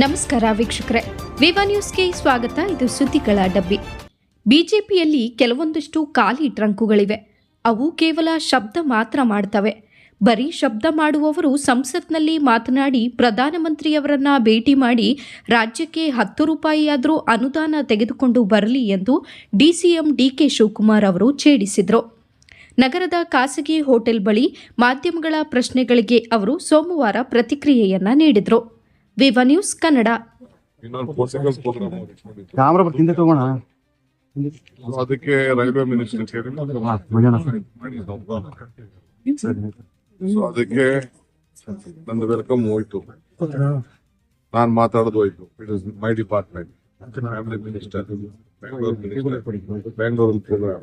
ನಮಸ್ಕಾರ ವೀಕ್ಷಕರೇ. ವಿವಾ ನ್ಯೂಸ್ಗೆ ಸ್ವಾಗತ. ಇದು ಸುದ್ದಿಗಳ ಡಬ್ಬಿ. ಬಿಜೆಪಿಯಲ್ಲಿ ಕೆಲವೊಂದಷ್ಟು ಖಾಲಿ ಟ್ರಂಕುಗಳಿವೆ. ಅವು ಕೇವಲ ಶಬ್ದ ಮಾತ್ರ ಮಾಡ್ತವೆ. ಬರೀ ಶಬ್ದ ಮಾಡುವವರು ಸಂಸತ್ನಲ್ಲಿ ಮಾತನಾಡಿ ಪ್ರಧಾನಮಂತ್ರಿಯವರನ್ನ ಭೇಟಿ ಮಾಡಿ ರಾಜ್ಯಕ್ಕೆ ಹತ್ತು ರೂಪಾಯಿಯಾದರೂ ಅನುದಾನ ತೆಗೆದುಕೊಂಡು ಬರಲಿ ಎಂದು ಡಿಸಿಎಂ ಡಿಕೆ ಶಿವಕುಮಾರ್ ಅವರು ಛೇಡಿಸಿದರು. ನಗರದ ಖಾಸಗಿ ಹೋಟೆಲ್ ಬಳಿ ಮಾಧ್ಯಮಗಳ ಪ್ರಶ್ನೆಗಳಿಗೆ ಅವರು ಸೋಮವಾರ ಪ್ರತಿಕ್ರಿಯೆಯನ್ನ ನೀಡಿದರು. Viva News Kannada. ಅದಕ್ಕೆ ರೈಲ್ವೆ ಮಿನಿಸ್ಟರ್ ಸೇರಿ. ಸೊ ಅದಕ್ಕೆ ನಂದು ವೆಲ್ಕಮ್ ಹೋಯ್ತು. ನಾನ್ ಮಾತಾಡೋದು ಹೋಯ್ತು. It is my department family minister Bengaluru programme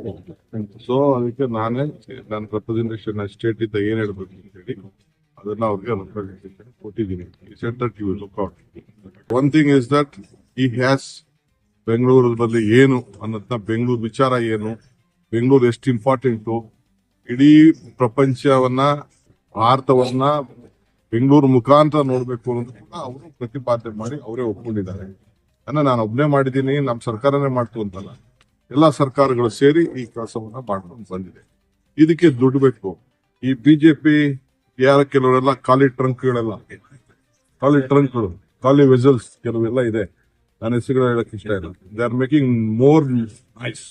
so ಅದಕ್ಕೆ ನಾನೇ ನನ್ನ ರೆಪ್ರೆಸೆಂಟೇಷನ್ ಸ್ಟೇಟ್ ಇದ್ದ ಏನ್ ಹೇಳ್ಬೇಕು ಅಂತ ಹೇಳಿ ಅದನ್ನ ಅವ್ರಿಗೆ ಕೊಟ್ಟಿದ್ದೀನಿ. ಒನ್ ಥಿಂಗ್ ಇಸ್ ದಟ್ ಈ ಹ್ಯಾಸ್ ಬೆಂಗಳೂರಲ್ಲಿ ಏನು ಅನ್ನೋದನ್ನ ಬೆಂಗಳೂರು ವಿಚಾರ ಏನು ಬೆಂಗಳೂರು ಎಷ್ಟು ಇಂಪಾರ್ಟೆಂಟು ಇಡೀ ಪ್ರಪಂಚವನ್ನ, ಭಾರತವನ್ನ ಬೆಂಗಳೂರು ಮುಖಾಂತರ ನೋಡ್ಬೇಕು ಅನ್ನೋದು ಕೂಡ ಅವರು ಪ್ರತಿಪಾದನೆ ಮಾಡಿ ಅವರೇ ಒಪ್ಕೊಂಡಿದ್ದಾರೆ. ಅನ್ನ ನಾನು ಒಬ್ಬನೇ ಮಾಡಿದ್ದೀನಿ ನಮ್ಮ ಸರ್ಕಾರನೇ ಮಾಡ್ತು ಅಂತಲ್ಲ. ಎಲ್ಲಾ ಸರ್ಕಾರಗಳು ಸೇರಿ ಈ ಕೆಲಸವನ್ನ ಮಾಡ್ಕೊಂಡು ಬಂದಿದೆ. ಇದಕ್ಕೆ ದುಡ್ಡು ಬೇಕು. ಈ ಬಿಜೆಪಿ ಯಾರ ಕೆಲವರೆಲ್ಲ ಖಾಲಿ ಟ್ರಂಕ್ಗಳೆಲ್ಲ. ಖಾಲಿ ಟ್ರಂಕ್ಗಳು ಖಾಲಿ ವೆಸಲ್ಸ್ ಕೆಲವೆಲ್ಲ ಇದೆ. ನನ್ನ ಹೆಸರುಗಳು ಹೇಳಕ್ ಇಷ್ಟ ಇಲ್ಲ. They are making more noise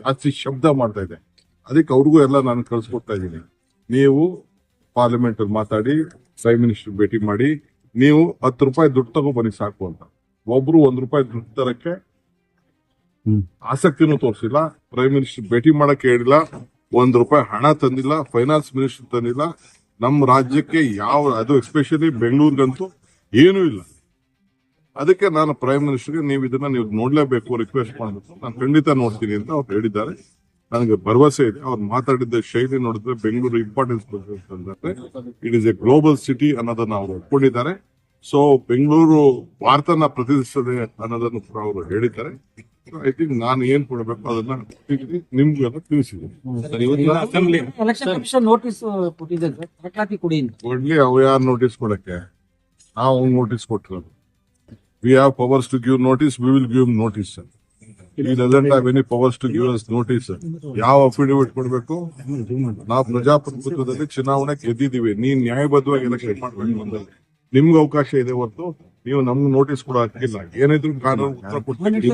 ಜಾಸ್ತಿ ಶಬ್ದ ಮಾಡ್ತಾ ಇದೆ. ಅದಕ್ಕೆ ಅವ್ರಿಗೂ ಎಲ್ಲ ನಾನು ಕಳ್ಸಿಕೊಡ್ತಾ ಇದ್ದೀನಿ. ನೀವು ಪಾರ್ಲಿಮೆಂಟ್ ಅಲ್ಲಿ ಮಾತಾಡಿ ಪ್ರೈಮ್ ಮಿನಿಸ್ಟರ್ ಭೇಟಿ ಮಾಡಿ ನೀವು ಹತ್ತು ರೂಪಾಯಿ ದುಡ್ಡು ತಗೋ ಬನ್ನಿ ಸಾಕು ಅಂತ. ಒಬ್ರು ಒಂದ್ ರೂಪಾಯಿ ದುಡ್ಡು ತರಕ್ಕೆ. ಆಸಕ್ತಿನೂ ತೋರಿಸಿಲ್ಲ ಪ್ರೈಮ್ ಮಿನಿಸ್ಟರ್ ಭೇಟಿ ಮಾಡಕ್ಕೆ ಹೇಳಿಲ್ಲ ಒಂದ್ ರೂಪಾಯಿ ಹಣ ತಂದಿಲ್ಲ ಫೈನಾನ್ಸ್ ಮಿನಿಸ್ಟರ್ ತಂದಿಲ್ಲ ನಮ್ಮ ರಾಜ್ಯಕ್ಕೆ ಯಾವ, ಅದು ಎಸ್ಪೆಷಲಿ ಬೆಂಗಳೂರಿಗಂತೂ ಏನೂ ಇಲ್ಲ. ಅದಕ್ಕೆ ನಾನು ಪ್ರೈಮ್ ಮಿನಿಸ್ಟರ್ಗೆ ನೀವು ಇದನ್ನ ನೀವು ನೋಡ್ಲೇಬೇಕು ರಿಕ್ವೆಸ್ಟ್ ಮಾಡಬೇಕು. ನಾನು ಖಂಡಿತ ನೋಡ್ತೀನಿ ಅಂತ ಅವ್ರು ಹೇಳಿದ್ದಾರೆ. ನನಗೆ ಭರವಸೆ ಇದೆ. ಅವ್ರು ಮಾತಾಡಿದ್ದ ಶೈಲಿ ನೋಡಿದ್ರೆ ಬೆಂಗಳೂರು ಇಂಪಾರ್ಟೆನ್ಸ್ ಅಂತಂದ್ರೆ it is a global city ಅನ್ನೋದನ್ನ ಅವರು ಒಪ್ಕೊಂಡಿದ್ದಾರೆ. ಸೊ ಬೆಂಗಳೂರು ಭಾರತನ ಪ್ರತಿನಿಧಿಸ್ತದೆ ಅನ್ನೋದನ್ನು ಅವರು ಹೇಳಿದ್ದಾರೆ. ಐ ಥಿಂಕ್ ನಾನು ಏನ್ ಕೊಡಬೇಕು ಅದನ್ನ ನಿಮ್ಗೆ ನಿಮ್ಗೆಲ್ಲ ತಿಳಿಸಿದ್ದೀನಿ ನೋಟಿಸ್. ಕೊಡ್ಲಿ ಅವು ಯಾರು ನೋಟಿಸ್ ಕೊಡಕ್ಕೆ? ನಾವು ನೋಟಿಸ್ ಕೊಟ್ಟಿರೋದು. We have powers to give notice we will give notice ಈ doesn't have any powers to give us notice ಯಾವ ಅಫಿಡವಿಟ್ ಕೊಡಬೇಕು? ನಾವು ಪ್ರಜಾಪ್ರಭುತ್ವದಲ್ಲಿ ಚುನಾವಣೆ ಗೆದ್ದಿದೀವಿ ನೀನ್ ನ್ಯಾಯಬದ್ಧವಾಗಿ ಎಲೆಕ್ಷನ್ ಮಾಡ್ಬೇಕು ನಿಮ್ಗೆ ಅವಕಾಶ ಇದೆ ಹೊರತು ನೀವು ನಮ್ಗೆ ನೋಟಿಸ್ ಕೂಡ ಹಾಕಿಲ್ಲ ಏನಿದ್ರು ಕಾನೂನು ಉತ್ತರ ಕೊಡ್ತೀವಿ